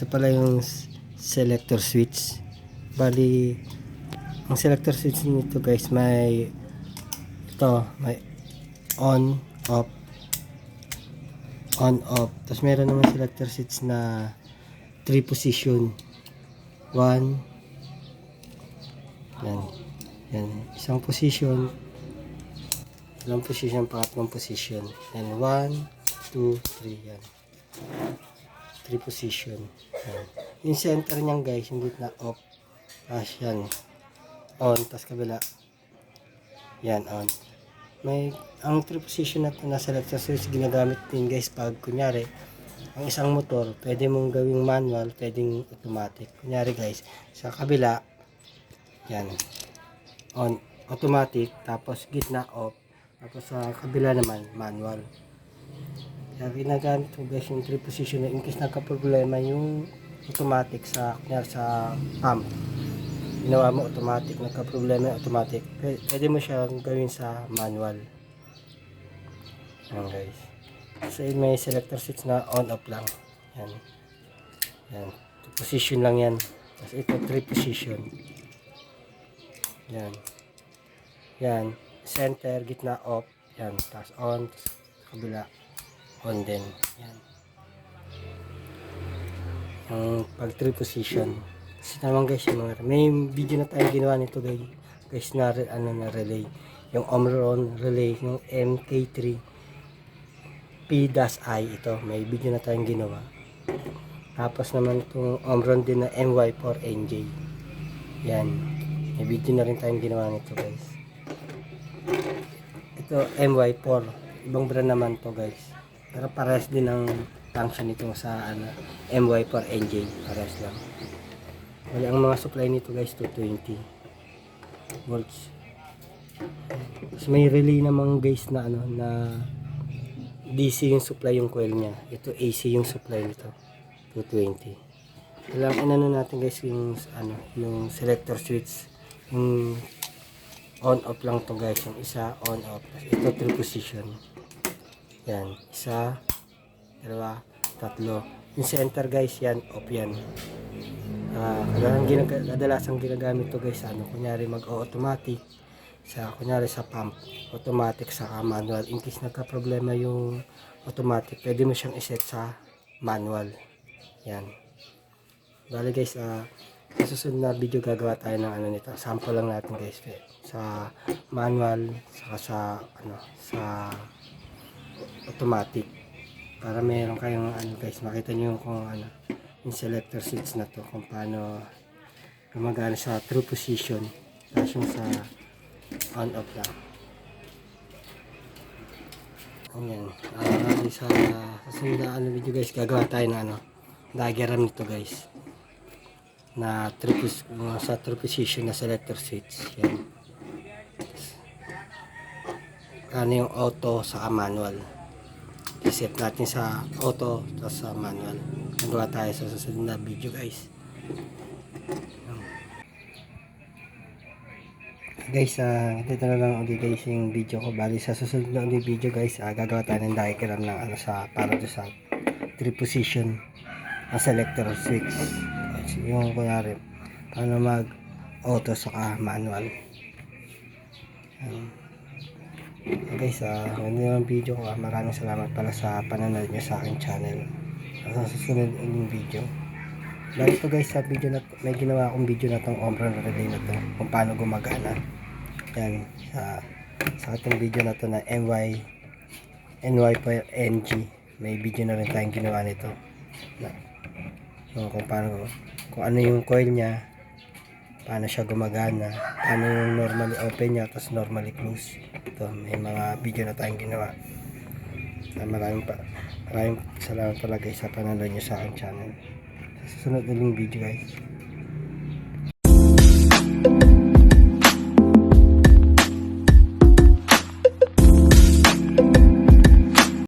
Ito pala yung selector switch. Bali, ang selector switch nito guys may ito, may on, off, on, off. Tapos meron naman selector switch na 3 position. 1, yan. Yan. Isang position, ilang position, pangatlong position. Yan, 1, 2, 3, yan. 3 position. Yan. Yung center niyan guys, yung gitna off. Tapos yan. On, tapos kabila. Yan, on. May, ang 3 position na, na selector switch ginagamit din guys pag kunyari, ang isang motor, pwede mong gawing manual, pwedeng automatic. Kunyari guys, sa kabila, yan, on, automatic, tapos gitna off, tapos sa kabila naman, manual. Kaya ginagamit ko guys yung 3 position na in case nagka-problema yung automatic sa kunyari sa pump. Ginawa mo automatic, nagka-problema yung automatic. Pwede, mo siyang gawin sa manual. Yan guys. So may selector switch na on off lang. Yan. Yan. Position lang yan. Tapos ito 3 position. Yan. Yan. Center, gitna off. Yan. Tapos on, tapos kabila on din. Yan. Yung pag 3 position. Kasi naman guys, yung mga, may video na tayo ginawa nito guys. Guys na ano na relay. Yung Omron relay, yung MK3 P-I ito. May video na tayong ginawa. Tapos naman itong Omron din na MY4NJ. Yan. May video na rin tayong ginawa nito guys. Ito MY4. Ibang brand naman to guys. Pero pares din ang function nito sa ano, MY4NJ. Pares lang. Wala ang mga supply nito guys 220 volts. Tapos may relay naman guys na ano na DC yung supply yung coil niya. Ito AC yung supply nito. 220. Walang inano natin guys yung ano yung selector switch yung on off lang to guys yung isa on off ito three position yan isa dalawa tatlo. Yung center guys yan off yan. Ah, kadalasang ginag- kadalasang ginagamit to guys ano kunyari mag automatic sa kunyari sa pump automatic sa manual. In case nagka problema yung automatic pwede mo siyang iset sa manual. Yan. Bali guys ah sa susunod na video gagawa tayo ng ano nito sample lang natin guys sa manual saka sa ano sa automatic. Para meron kayong ano guys makita niyo kung ano yung selector switch na to kung paano gumagana sa true position tapos yung sa on off lang. Ayan uh, sa susunod na ano video guys gagawa tayo ng ano diagram nito guys na true mga sa true position na selector switch. Yan ano yung auto sa manual. Iset natin sa auto tapos sa manual. Nagawa tayo sa susunod na video guys. Guys ah dito na lang ulit guys yung video ko. Bali sa susunod na ulit video guys ah, gagawa tayo ng diagram ng ano sa para do sa three position na selector switch yung kunyari paano mag auto saka manual. Ayan. Guys, ah, ganda yung video ko. ah. Maraming salamat pala sa panonood nyo sa aking channel. Sa susunod yung video. Dahil ito guys, sa video na may ginawa akong video na tong Omron relay na to kung paano gumagana. Yan, sa sa ating video na to na MY NY4NG. May video na rin tayong ginawa nito. Na, so, kung paano kung ano yung coil niya, paano siya gumagana, paano yung normally open niya, tapos normally close. Ito, may mga video na tayong ginawa. Na maraming pa, maraming salamat pala guys sa panonood niyo sa aking channel. Sa susunod na video guys.